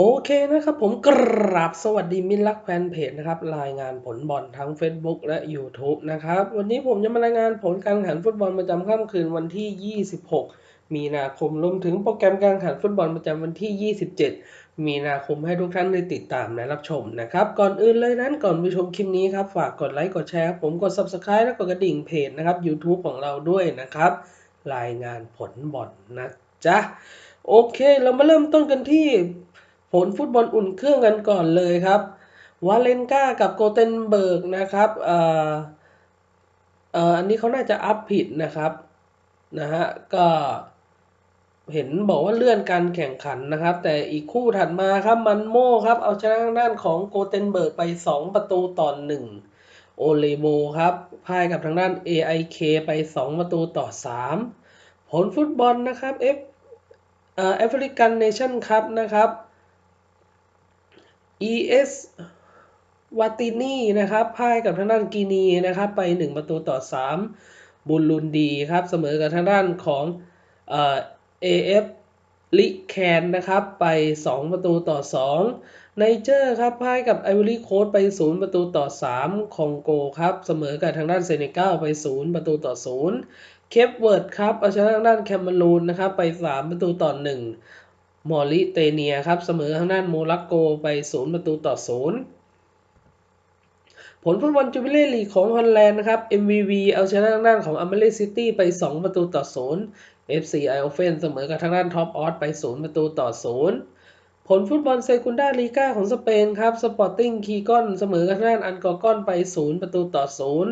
โอเคนะครับผมกราบสวัสดีมิตรรักแฟนเพจนะครับ รายงานผลบอลทั้ง Facebook และ YouTube นะครับ วันนี้ผมจะมารายงานผลการแข่งขันฟุตบอลประจำค่ำคืนวันที่ 26 มีนาคมรวมถึงโปรแกรมการแข่งขันฟุตบอลประจำวันที่ 27 มีนาคมให้ทุกท่านได้ติดตามและรับชมนะครับ ก่อนอื่นเลยนั้นก่อนไปชมคลิปนี้ครับ ฝากกดไลค์กดแชร์ผมกด Subscribe และกดกระดิ่งเพจนะครับ YouTube ของเราด้วยนะครับ รายงานผลบอลนะจ๊ะโอเค เรามาเริ่มต้นกันที่ ผลฟุตบอลอุ่นเครื่องกันก่อนเลยครับวาเลนกากับโกเทนเบิร์กนะครับเอ่อเอ่ออันนี้เขาน่าจะอัพผิดนะครับนะฮะก็เห็นบอกว่าเลื่อนการแข่งขันนะครับ แต่อีกคู่ถัดมาครับมันโม่ครับ เอาชนะทางด้านของโกเทนเบิร์กไป 2 ประตูต่อ1โอเลโบครับพ่ายกับทางด้าน AIK ไป 2 ประตูต่อ 3 ผลฟุตบอลนะครับ F เอ่อแอฟริกันเนชั่นคัพนะครับ ES วาตินีนะครับพ่ายกับทางด้านกินีนะครับไป 1 ประตูต่อ 3 บุลลุนดีครับเสมอกับทางด้านของเอ่อ AF ลิแคนนะครับไป 2 ประตูต่อ 2 ไนเจอร์ครับพ่ายกับไอวอรี่โคสไป 0 ประตูต่อ 3 คองโกครับเสมอกับทางด้านเซเนกัลไป 0 ประตูต่อ 0 เคปเวิร์ดครับเอาชนะทางด้านแคมเมรูนนะครับไป 3 ประตูต่อ 1 มอริเตเนียครับเสมอทางด้านโมร็อกโกไป 0 ประตูต่อ 0 ผลฟุตบอลจูบิเล่ลีของฮอลแลนด์นะครับ MVV เอาชนะทางด้านของอเมริซิตี้ไป 2 ประตูต่อ 0 FC ไอโอเฟนเสมอกับทางด้านท็อปออสไป 0 ประตูต่อ 0 ผลฟุตบอลเซกุนดาลีกาของสเปนครับสปอร์ติ้งคีกอนเสมอกับทางด้านอันกอร์กอนไป 0 ประตูต่อ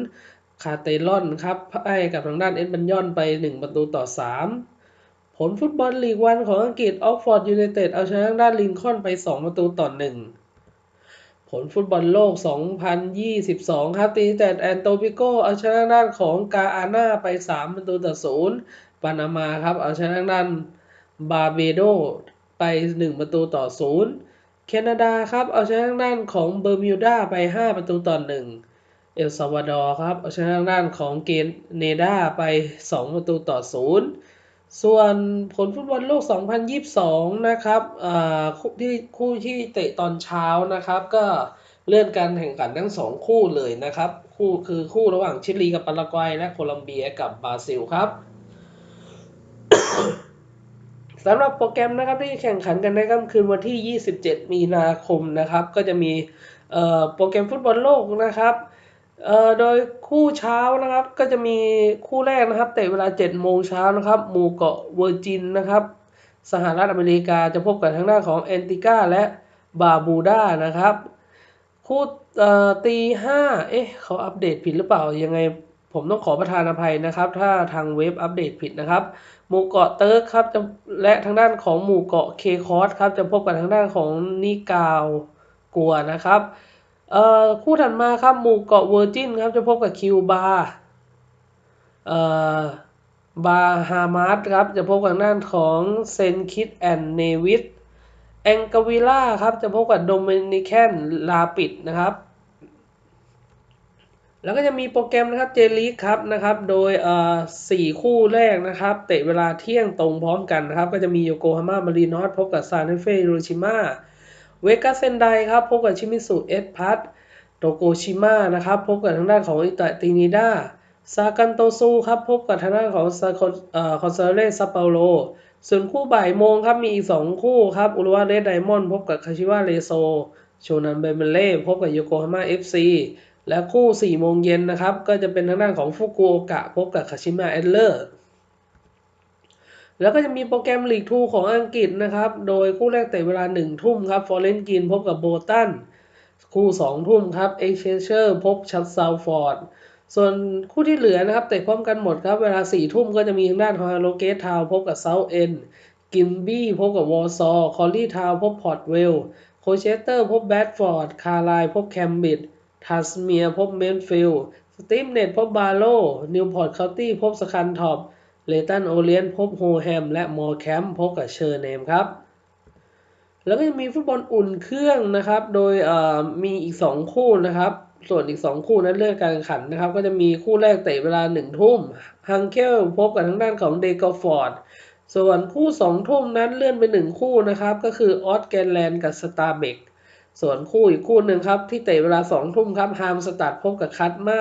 0 คาเตลอนครับพ่ายกับทางด้านเอ็ดบันยอนไป 1 ประตูต่อ 3 ผลฟุตบอลลีกวันของอังกฤษออกฟอร์ดยูไนเต็ดเอาชนะทางด้านลินคอนไป 2 ประตูต่อ 1 ผลฟุตบอลโลก 2022 ครับ ตีแต่แอนโตปิโกเอาชนะด้านของกาอาน่าไป 3 ประตูต่อ 0 ปานามาครับ เอาชนะด้านบาเบโดไป 1 ประตูต่อ 0 แคนาดาครับ เอาชนะด้านของเบอร์มิวดาไป 5 ประตูต่อ 1 เอลซาวาดอร์ครับ เอาชนะด้านของเกนเนดาไป 2 ประตูต่อ 0 ส่วนผลฟุตบอลโลก 2022 นะครับคู่ที่คู่ที่เตะตอนเช้านะครับ ก็เลื่อนการแข่งขันทั้ง2คู่เลยนะครับ คู่คือคู่ระหว่างชิลีกับปารากวัยและโคลัมเบียกับบราซิลครับสำหรับโปรแกรมนะครับที่แข่งขันกันในค่ำคืนวันที่ 27 มีนาคมนะครับ ก็จะมีโปรแกรมฟุตบอลโลกนะครับ โดยคู่เช้านะครับก็จะมีคู่แรกนะครับเตะเวลา7โมงเช้านะครับหมู่เกาะเวอร์จินนะครับสหรัฐอเมริกาจะพบกับทางหน้าของแอนติก้าและบาบูด้านะครับ คู่ตีห้าเอ๊ะเขาอัปเดตผิดหรือเปล่ายังไงผมต้องขอประทานอภัยนะครับ ถ้าทางเว็บอัปเดตผิดนะครับ หมู่เกาะเติร์กครับจะและทางด้านของหมู่เกาะเคคอสครับจะพบกับทางด้านของนิกาวกัวนะครับ เอ่อคู่ถัดมาครับหมู่เกาะเวอร์จินครับจะพบกับคิวบาเอ่อบาฮามาสครับจะพบกับด้านของเซนคิดแอนเนวิสแองกาวิล่าครับจะพบกับโดมินิแคนลาปิดนะครับ แล้วก็จะมีโปรแกรมนะครับเจลีครับนะครับโดยเอ่อสี่คู่แรกนะครับ เตะเวลาเที่ยงตรงพร้อมกันนะครับ ก็จะมีโยโกฮาม่ามารีนอสพบกับซานเฟโรชิมา เวกัสเซนไดครับพบกับชิมิสุเอสพัทโตโกชิมะนะครับพบกับทางด้านของอิตาตินิดาซากันโตซูครับพบกับทางด้านของซาคอนเอ่อคอนซาเลซาเปาโลส่วนคู่บ่ายโมงครับมีอีก 2 คู่ครับอุรุวาเรสไดมอนด์พบกับคาชิวาเรโซโชนันเบเมเล่พบกับโยโกฮาม่าเอฟซีและคู่4โมงเย็นนะครับก็จะเป็นทางด้านของฟุกุโอกะพบกับคาชิมะเอดเลอร์ แล้วก็จะมีโปรแกรมลีกทูของอังกฤษนะครับ โดยคู่แรกเตะเวลา 1 ทุ่มครับฟอร์เรนกินพบกับโบตัน คู่ 2 ทุ่มครับเอ็กเชนเชอร์พบชัดซาวฟอร์ด ส่วนคู่ที่เหลือนะครับเตะพร้อมกันหมดครับ เวลา 4 ทุ่มก็จะมีทางด้านของฮาโลเกตทาวพบกับเซาท์เอ็นกิมบี้พบกับวอร์ซอคอลลี่ทาวพบพอร์ตเวลโคเชสเตอร์พบแบดฟอร์ด คาร์ไลพบแคมบิดทัสเมียพบเมนฟิลด์สตีมเน็ตพบบาโลนิวพอร์ตเคานตี้พบสคันท็อป เลตันโอเลียนพบโฮแฮมและมอร์แคมพบกับเชอร์เนมครับ แล้วก็จะมีฟุตบอลอุ่นเครื่องนะครับ โดยมีอีก 2 คู่นะครับ ส่วนอีก 2 คู่นั้นเลื่อนการแข่งขันนะครับ ก็จะมีคู่แรกเตะเวลา 1 ทุ่มฮังเกลพบกับทางด้านของเดกอฟอร์ดส่วนคู่สองทุ่มนั้นเลื่อนไปหนึ่งคู่นะครับ ก็คือออสแกนแลนด์กับสตาร์เบกส่วนคู่อีกคู่หนึ่งครับ ที่เตะเวลาสองทุ่มครับฮามสตัดพบกับคัตมา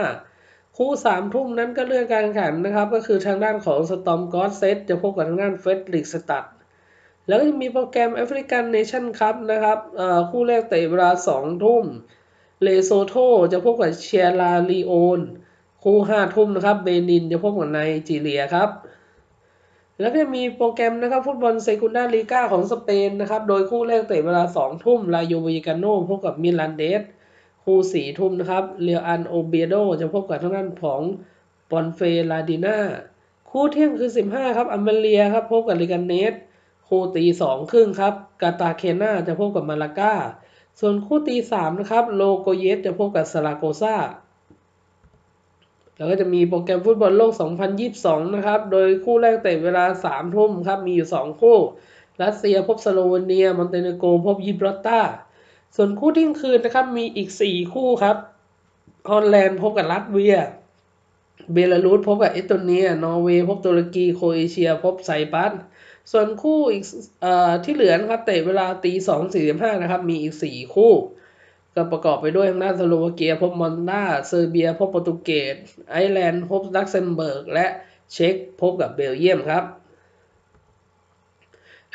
คู่สามทุ่มนั้นก็เลื่อนการแข่งขันนะครับ ก็คือทางด้านของสตอมกอสเซตจะพบกับทางด้านเฟสลิกสตัดแล้วก็มีโปรแกรมแอฟริกันเนชั่นคัพนะครับคู่แรกเตะเวลาสองทุ่มเลโซโตจะพบกับเชียราลีโอนคู่ห้าทุ่มนะครับเบนินจะพบกับไนจีเรียครับ แล้วก็มีโปรแกรมนะครับฟุตบอลเซกุนดาลีกาของสเปนนะครับ โดยคู่แรกเตะเวลาสองทุ่มลาโยวิกาโนพบกับมิลานเดส คู่สี่ทุ่มนะครับเรียอันโอเบียโดจะพบกับทางด้านของปอนเฟลาดินาคู่เที่ยงคือสิบห้าครับอเมเลียครับพบกับลิกันเนสคู่ตีสองครึ่งครับกาตาเคนาจะพบกับมาลาก้า ส่วนคู่ตีสามนะครับโลโกเยสจะพบกับซาราโกซาแล้วก็จะมีโปรแกรมฟุตบอลโลก 2022 นะครับ โดยคู่แรกเตะเวลา 3 ทุ่มครับ มีอยู่ 2 คู่ รัสเซียพบสโลวีเนีย มอนเตเนโกรพบยิบรอตตา ส่วนคู่เที่ยงคืนนะครับมีอีก 4 คู่ครับฮอลแลนด์พบกับรัสเวีย เบลารุสพบกับเอสโตเนีย นอร์เวย์พบตุรกีโครเอเชีย พบไซปรัสส่วนคู่อีกอ่อที่เหลือนะครับเตะเวลาตีสองสี่สิบห้านะครับ มีอีกสี่คู่ ก็ประกอบไปด้วยทางด้านสโลวาเกีย พบมอนตาเซอร์เบีย พบโปรตุเกสไอร์แลนด์ พบลักเซมเบิร์ก และเช็กพบกับเบลเยียมครับ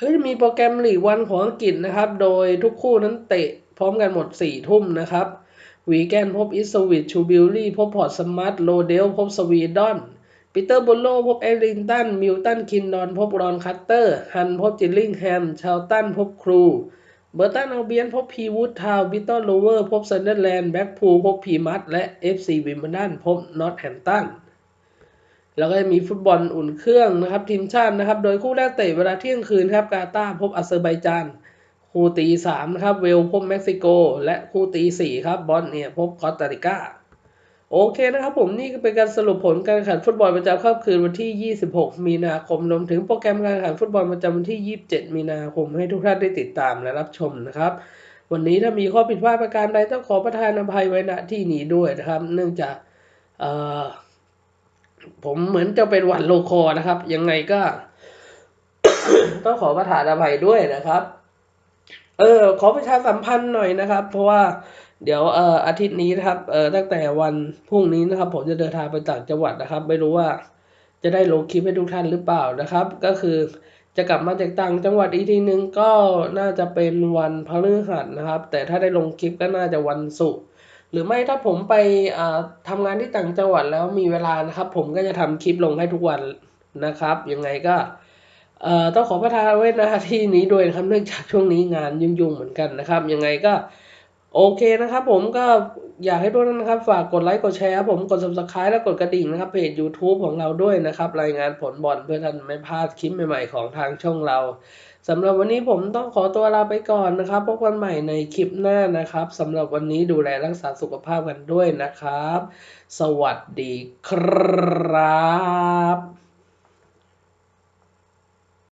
ก็จะมีโปรแกรมลีกวันของอังกฤษนะครับ โดยทุกคู่นั้นเตะพร้อมกันหมด 4 ทุ่มนะครับ วีแกนพบอิสวิตชูบิลลี่พบพอร์ตสมาร์ทโลเดลพบสวีดอนปีเตอร์บุลโลพบเอลิงตัน มิลตัน คินนอน พบรอนคัตเตอร์ ฮัน พบจิลลิงแฮม ชาวตัน พบครู เบอร์ตันเอาเบียน พบพีวูดทาวบิตตันโลเวอร์ พบเซนเดอร์แลนด์ แบ็กพูล พบพีมัตและ FC วิมเบิลดัน พบนอตแฮมตัน แล้วก็จะมีฟุตบอลอุ่นเครื่องนะครับทีมชาตินะครับ โดยคู่แรกเตะเวลาเที่ยงคืนครับกาตาร์พบอาเซอร์ไบจานคู่ตีสามนะครับเวลพบเม็กซิโก และคู่ตีสี่ครับบอสเนียพบคอสตาริกาโอเคนะครับผมนี่ก็เป็นการสรุปผลการแข่งขันฟุตบอลประจำค่ำคืนวันที่ 26 มีนาคมรวมถึงโปรแกรมการแข่งขันฟุตบอลประจำวันที่ 27 มีนาคมให้ทุกท่านได้ติดตามและรับชมนะครับ วันนี้ถ้ามีข้อผิดพลาดประการใดต้องขอประทานอภัยไว้ณที่นี้ด้วยนะครับ เนื่องจากเอ่อ ผมเหมือนจะเป็นหวัดโลคอนะครับ ยังไงก็ ต้องขอประทานอภัยด้วยนะครับ เออ ขอประชาสัมพันธ์หน่อยนะครับ เพราะว่าเดี๋ยวเอ่ออาทิตย์นี้นะครับเอ่อตั้งแต่วันพรุ่งนี้นะครับ ผมจะเดินทางไปต่างจังหวัดนะครับ ไม่รู้ว่าจะได้ลงคลิปให้ทุกท่านหรือเปล่านะครับ ก็คือจะกลับมาจากต่างจังหวัดอีกทีนึงก็น่าจะเป็นวันพฤหัสนะครับ แต่ถ้าได้ลงคลิปก็น่าจะวันศุกร์ หรือไม่ถ้าผมไปอ่าทำงานที่ต่างจังหวัดแล้วมีเวลานะครับ ผมก็จะทำคลิปลงให้ทุกวันนะครับ ยังไงก็ต้องขอประทานไว้หน้าที่นี้ด้วยนะครับเนื่องจากช่วงนี้งานยุ่งๆเหมือนกันนะครับ ยังไงก็ โอเคนะครับผมก็อยากให้ทุกท่านนะครับฝากกดไลค์กดแชร์ครับผมกด subscribe และกดกระดิ่งนะครับเพจ YouTube ของเราด้วยนะครับ รายงานผลบอลเพื่อท่านไม่พลาดคลิปใหม่ๆของทางช่องเราสำหรับวันนี้ผมต้องขอตัวลาไปก่อนนะครับ พบกันใหม่ในคลิปหน้านะครับสำหรับวันนี้ดูแลรักษาสุขภาพกันด้วยนะครับ สวัสดีครับ